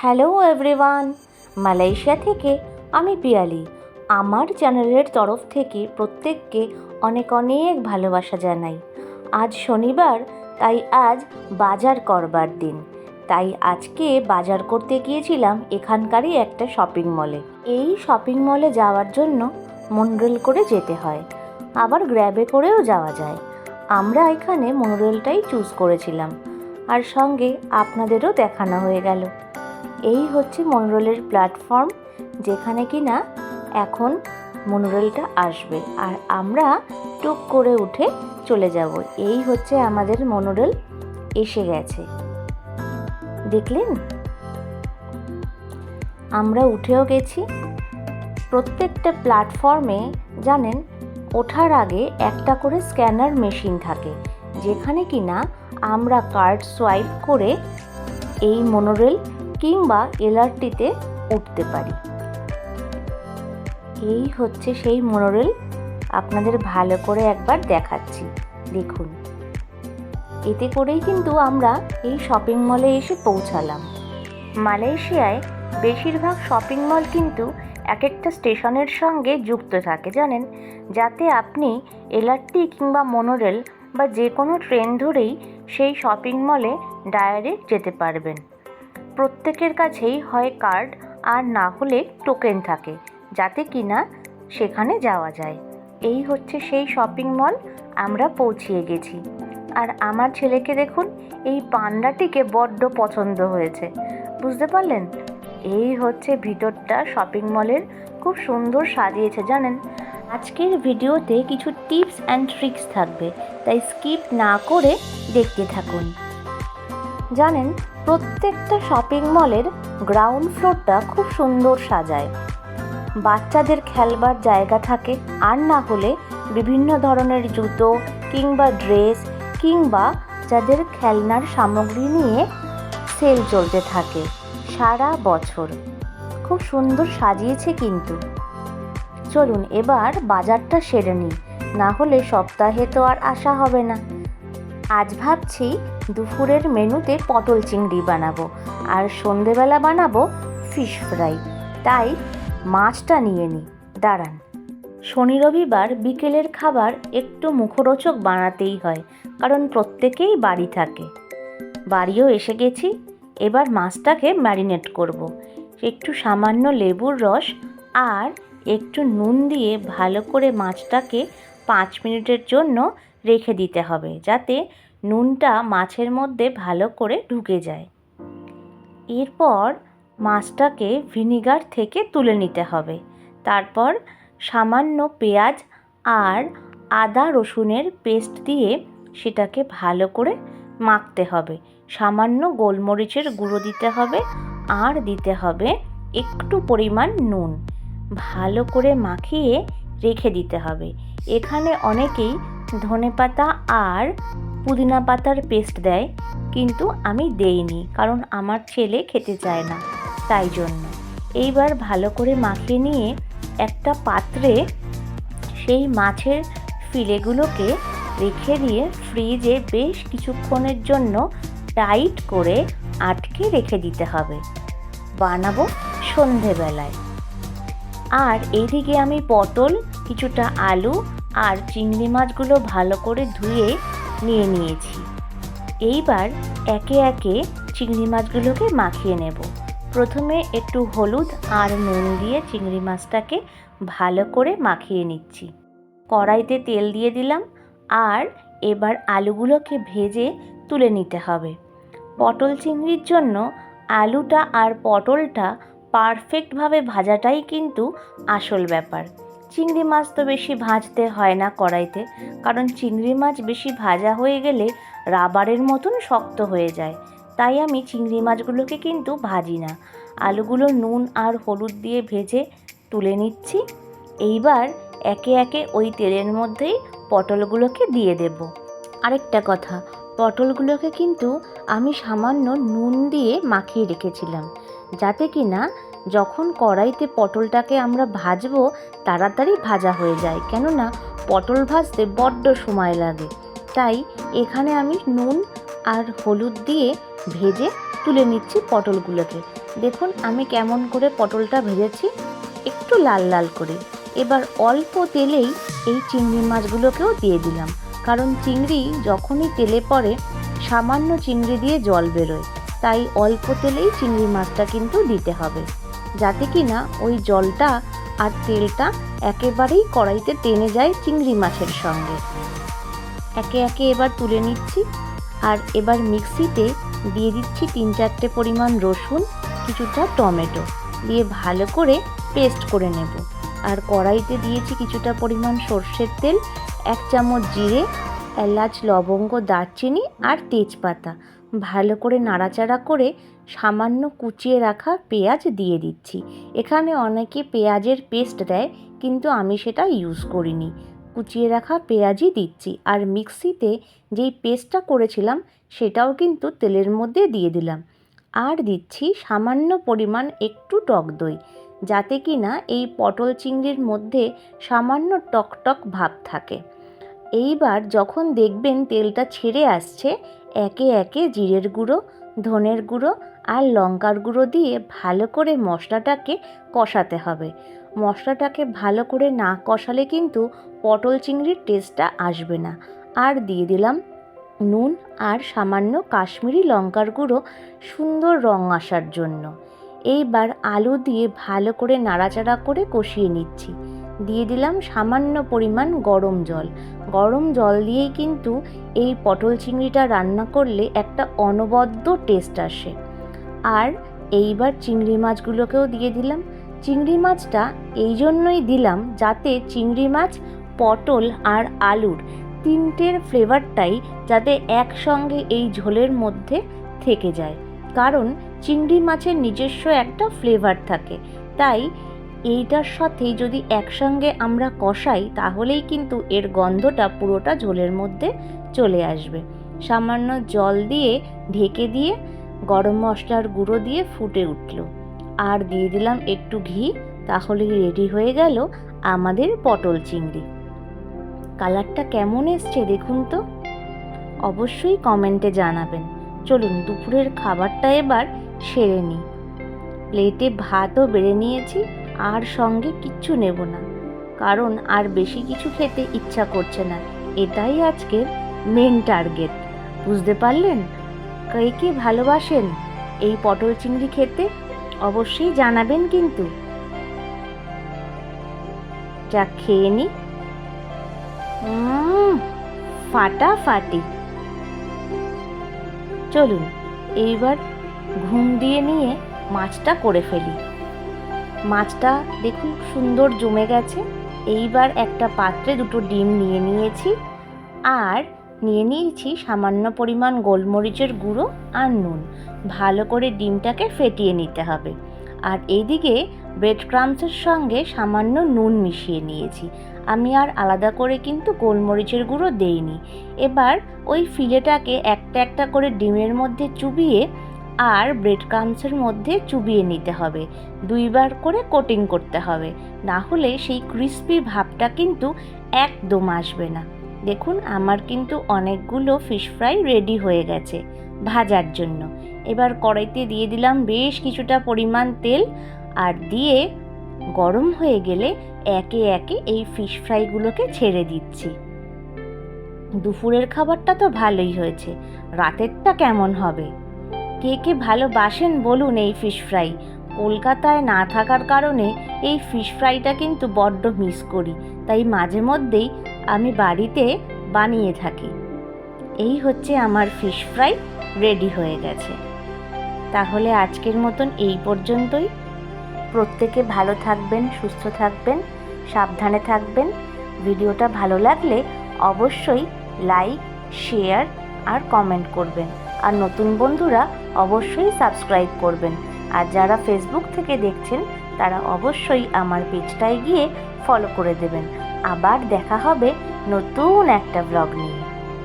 Hello everyone, Malaysia থেকে আমি পিয়ালি। আমার চ্যানেলের তরফ থেকে প্রত্যেককে অনেক অনেক ভালোবাসা জানাই। আজ শনিবার, তাই আজ বাজার করবার দিন। তাই আজকে বাজার করতে গিয়েছিলাম এখানকারই একটা শপিং মলে এই শপিং মলে যাওয়ার জন্য মনরেল করে যেতে হয়। আবার গ্র্যাবে করেও যাওয়া যায়। আমরা এখানে মনোরেলটাই চুজ করেছিলাম। আর সঙ্গে আপনাদেরও দেখানো হয়ে গেল। এই হচ্ছে মনোরেলের প্ল্যাটফর্ম যেখানে কি না এখন মনোরেলটা আসবে। আর আমরা টুক করে উঠে চলে যাব। এই হচ্ছে আমাদের মনোরেল, এসে গেছে। দেখলেন? আমরা উঠেও গেছি। প্রত্যেকটা প্ল্যাটফর্মে জানেন, ওঠার আগে একটা করে স্ক্যানার মেশিন থাকে, যেখানে কি না আমরা কার্ড সোয়াইপ করে এই মনোরেল কিংবা এলআরটিতে উঠতে পারি। এই হচ্ছে সেই মনোরেল, আপনাদের ভালো করে একবার দেখাচ্ছি, দেখুন। এতে করেই কিন্তু আমরা এই শপিং মলে এসে পৌঁছালাম। মালয়েশিয়ায় বেশিরভাগ শপিং মল কিন্তু এক একটা স্টেশনের সঙ্গে যুক্ত থাকে, জানেন? যাতে আপনি এলআরটি কিংবা মনোরেল বা যে কোনো ট্রেন ধরেই সেই শপিং মলে ডাইরেক্ট যেতে পারবেন। প্রত্যেকের কাছেই হয় কার্ড আর না হলে টোকেন থাকে, যাতে কিনা সেখানে যাওয়া যায়। এই হচ্ছে সেই শপিং মল, আমরা পৌঁছিয়ে গেছি। আর আমার ছেলেকে দেখুন, এই পান্ডাটিকে বড্ড পছন্দ হয়েছে। বুঝতে পারলেন? এই হচ্ছে ভিতরটা শপিং মলের, খুব সুন্দর সাজিয়েছে, জানেন? আজকের ভিডিওতে কিছু টিপস অ্যান্ড ট্রিক্স থাকবে, তাই স্কিপ না করে দেখতে থাকুন। জানেন প্রত্যেকটা শপিং মলের গ্রাউন্ড ফ্লোরটা খুব সুন্দর সাজায়। বাচ্চাদের খেলবার জায়গা থাকে, আর না হলে বিভিন্ন ধরনের জুতো কিংবা ড্রেস কিংবা যাদের খেলনার সামগ্রী নিয়ে সেল চলতে থাকে সারা বছর। খুব সুন্দর সাজিয়েছে কিন্তু। চলুন এবার বাজারটা সেরে নিই, না হলে সপ্তাহে তো আর আসা হবে না। আজ ভাবছি দুপুরের মেনুতে পটল চিংড়ি বানাবো আর সন্ধেবেলা বানাবো ফিশ ফ্রাই তাই মাছটা নিয়ে নিই দাঁড়ান। শনি রবিবার বিকেলের খাবার একটু মুখরোচক বানাতেই হয়, কারণ প্রত্যেকেই বাড়ি থাকে। বাড়িও এসে গেছি, এবার মাছটাকে ম্যারিনেট করব। একটু সামান্য লেবুর রস আর একটু নুন দিয়ে ভালো করে মাছটাকে পাঁচ মিনিটের জন্য রেখে দিতে হবে যাতে নুনটা মাছের মধ্যে ভালো করে ঢুকে যায়। এরপর মাছটাকে ভিনিগার থেকে তুলে নিতে হবে। তারপর সামান্য পেঁয়াজ আর আদা রসুনের পেস্ট দিয়ে সেটাকে ভালো করে মাখতে হবে। সামান্য গোলমরিচের গুঁড়ো দিতে হবে আর দিতে হবে একটু পরিমাণ নুন। ভালো করে মাখিয়ে রেখে দিতে হবে। এখানে অনেকেই ধনেপাতা আর পুদিনা পাতার পেস্ট দেয়, কিন্তু আমি দেইনি, কারণ আমার ছেলে খেতে চায় না, তাই জন্য। এইবার ভালো করে মাখিয়ে নিয়ে একটা পাত্রে সেই মাছের ফিলেগুলোকে রেখে দিয়ে ফ্রিজে বেশ কিছুক্ষণের জন্য টাইট করে আটকে রেখে দিতে হবে। বানাবো সন্ধেবেলায়। আর এইদিকে আমি পটল, কিছুটা আলু আর চিংড়ি মাছগুলো ভালো করে ধুয়ে নিয়ে নিয়েছি। এইবার একে একে চিংড়ি মাছগুলোকে মাখিয়ে নেব। প্রথমে একটু হলুদ আর নুন দিয়ে চিংড়ি মাছটাকে ভালো করে মাখিয়ে নিচ্ছি। কড়াইতে তেল দিয়ে দিলাম আর এবার আলুগুলোকে ভেজে তুলে নিতে হবে। পটল চিংড়ির জন্য আলুটা আর পটলটা পারফেক্টভাবে ভাজাটাই কিন্তু আসল ব্যাপার। চিংড়ি মাছ তো বেশি ভাজতে হয় না কড়াইতে, কারণ চিংড়ি মাছ বেশি ভাজা হয়ে গেলে রাবারের মতন শক্ত হয়ে যায়। তাই আমি চিংড়ি মাছগুলোকে কিন্তু ভাজি না। আলুগুলো নুন আর হলুদ দিয়ে ভেজে তুলে নিচ্ছি। এইবার একে একে ওই তেলের মধ্যেই পটলগুলোকে দিয়ে দেব। আরেকটা কথা, পটলগুলোকে কিন্তু আমি সামান্য নুন দিয়ে মাখিয়ে রেখেছিলাম, যাতে কি না যখন কড়াইতে পটলটাকে আমরা ভাজবো, তাড়াতাড়ি ভাজা হয়ে যায়। কেননা, পটল ভাজতে বড্ড সময় লাগে। তাই এখানে আমি নুন আর হলুদ দিয়ে ভেজে তুলে নিচ্ছি পটলগুলোকে। দেখুন, আমি কেমন করে পটলটা ভেজেছি, একটু লাল লাল করে। এবার অল্প তেলেই এই চিংড়ি মাছগুলোকেও দিয়ে দিলাম। কারণ চিংড়ি যখনই তেলে পড়ে, সামান্য চিংড়ি দিয়ে জল বেরোয়। তাই অল্প তেলেই চিংড়ি মাছটা কিন্তু দিতে হবে। যাতে কি না ওই জলটা আর তেলটা একেবারেই কড়াইতে টেনে যায় চিংড়ি মাছের সঙ্গে। একে একে এবার তুলে নিচ্ছি আর এবার মিক্সিতে দিয়ে দিচ্ছি তিন চারটে পরিমাণ রসুন, কিছুটা টমেটো। দিয়ে ভালো করে পেস্ট করে নেব। আর কড়াইতে দিয়েছি কিছুটা পরিমাণ সর্ষের তেল, এক চামচ জিরে, এলাচ, লবঙ্গ, দারচিনি আর তেজপাতা। ভালো করে নাড়াচাড়া করে সামান্য কুচিয়ে রাখা পেঁয়াজ দিয়ে দিচ্ছি। এখানে অনেকে পেঁয়াজের পেস্ট দেয়, কিন্তু আমি সেটা ইউজ করিনি। কুচিয়ে রাখা পেঁয়াজই দিচ্ছি। আর মিক্সিতে যেই পেস্টটা করেছিলাম, সেটাও কিন্তু তেলের মধ্যে দিয়ে দিলাম। আর দিচ্ছি সামান্য পরিমাণ একটু টক দই, যাতে কি না এই পটল চিংড়ির মধ্যে সামান্য টকটক ভাব থাকে। এইবার যখন দেখবেন তেলটা ছেড়ে আসছে একে একে জিরের গুঁড়ো, ধনের গুঁড়ো আর লঙ্কার গুঁড়ো দিয়ে ভালো করে মশলাটাকে কষাতে হবে। মশলাটাকে ভালো করে না কষালে কিন্তু পটল চিংড়ির টেস্টটা আসবে না। আর দিয়ে দিলাম নুন আর সামান্য কাশ্মীরি লঙ্কার গুঁড়ো সুন্দর রং আসার জন্য। এইবার আলু দিয়ে ভালো করে নাড়াচাড়া করে কষিয়ে নিচ্ছি। দিয়ে দিলাম সামান্য পরিমাণ গরম জল। গরম জল দিয়েই কিন্তু এই পটল চিংড়িটা রান্না করলে একটা অনবদ্য টেস্ট আসে। আর এইবার চিংড়ি মাছগুলোকেও দিয়ে দিলাম। চিংড়ি মাছটা এই জন্যই দিলাম যাতে চিংড়ি মাছ, পটল আর আলুর তিনটের ফ্লেভারটাই যাতে একসঙ্গে এই ঝোলের মধ্যে থেকে যায়। কারণ চিংড়ি মাছের নিজস্ব একটা ফ্লেভার থাকে। তাই এইটার সাথে যদি একসঙ্গে আমরা কষাই, তাহলেই কিন্তু এর গন্ধটা পুরোটা ঝোলের মধ্যে চলে আসবে। সামান্য জল দিয়ে ঢেকে দিয়ে গরম মশলার গুঁড়ো দিয়ে ফুটে উঠল। আর দিয়ে দিলাম একটু ঘি তাহলেই রেডি হয়ে গেল আমাদের পটল চিংড়ি। কালারটা কেমন এসছে দেখুন তো? অবশ্যই কমেন্টে জানাবেন। চলুন, দুপুরের খাবারটা এবার সেরে নিই। প্লেটে ভাতও বেড়ে নিয়েছি আর সঙ্গে কিচ্ছু নেব না, কারণ আর বেশি কিছু খেতে ইচ্ছা করছে না। এটাই আজকের মেন টার্গেট বুঝতে পারলেন? কে কে ভালোবাসেন এই পটল চিংড়ি খেতে? অবশ্যই জানাবেন কিন্তু। যা খেয়ে নি। ফাটাফাটি। চলুন, এইবার ঘুম দিয়ে নিয়ে মাছটা করে ফেলি। মাছটা দেখুন সুন্দর জমে গেছে। এইবার একটা পাত্রে দুটো ডিম নিয়ে নিয়েছি আর নিয়ে নিয়েছি সামান্য পরিমাণ গোলমরিচের গুঁড়ো আর নুন। ভালো করে ডিমটাকে ফেটিয়ে নিতে হবে। আর এইদিকে ব্রেড ক্রামসের সঙ্গে সামান্য নুন মিশিয়ে নিয়েছি। আমি আর আলাদা করে কিন্তু গোলমরিচের গুঁড়ো দেইনি। এবার ওই ফিলেটাকে একটা একটা করে ডিমের মধ্যে চুবিয়ে আর ব্রেড ক্রামসের মধ্যে চুবিয়ে নিতে হবে। দুইবার করে কোটিং করতে হবে। না হলে সেই ক্রিস্পি ভাবটা কিন্তু একদম আসবে না। দেখুন, আমার কিন্তু অনেকগুলো ফিশ ফ্রাই রেডি হয়ে গেছে ভাজার জন্য। এবার কড়াইতে দিয়ে দিলাম বেশ কিছুটা পরিমাণ তেল আর দিয়ে গরম হয়ে গেলে একে একে এই ফিশ ফ্রাইগুলোকে ছেড়ে দিচ্ছি। দুপুরের খাবারটা তো ভালোই হয়েছে। রাতেরটা কেমন হবে? কে কে ভালোবাসেন বলুন এই ফিশ ফ্রাই কলকাতায় না থাকার কারণে এই ফিশ ফ্রাইটা কিন্তু বড্ড মিস করি। তাই মাঝে মধ্যেই আমি বাড়িতে বানিয়ে থাকি। এই হচ্ছে আমার ফিশ ফ্রাই রেডি হয়ে গেছে। তাহলে আজকের মতন এই পর্যন্তই। প্রত্যেকে ভালো থাকবেন, সুস্থ থাকবেন, সাবধানে থাকবেন। ভিডিওটা ভালো লাগলে অবশ্যই লাইক শেয়ার আর কমেন্ট করবেন। আর নতুন বন্ধুরা অবশ্যই সাবস্ক্রাইব করবেন। আর যারা ফেসবুক থেকে দেখছেন, তারা অবশ্যই আমার পেজটায় গিয়ে ফলো করে দেবেন। আবার দেখা হবে নতুন একটা ব্লগ নিয়ে।